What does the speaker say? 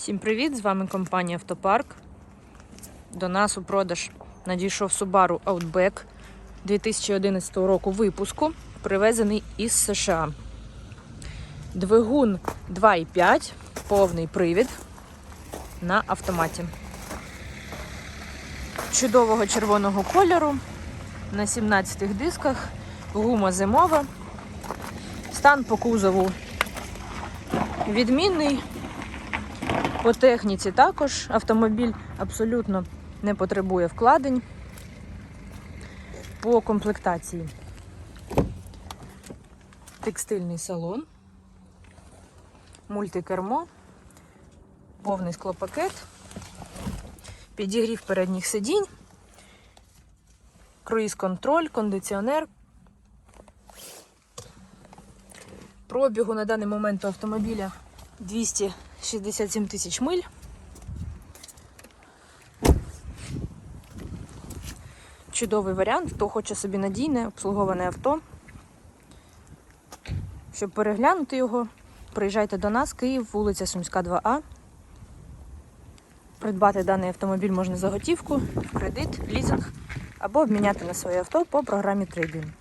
Всім привіт! З вами компанія Автопарк. До нас у продаж надійшов Subaru Outback 2011 року випуску, привезений із США. Двигун 2,5, повний привід на автоматі. Чудового червоного кольору на 17 дисках, гума зимова. Стан по кузову відмінний. По техніці також автомобіль абсолютно не потребує вкладень по комплектації. Текстильний салон, мультикермо, повний склопакет, підігрів передніх сидінь, круїз контроль, кондиціонер. Пробігу на даний момент у автомобіля 200. 67 тисяч миль. Чудовий варіант, хто хоче собі надійне, обслуговане авто. Щоб переглянути його, приїжджайте до нас, Київ, вулиця Сумська, 2А. Придбати даний автомобіль можна за готівку, кредит, лізинг або обміняти на своє авто по програмі Трибін.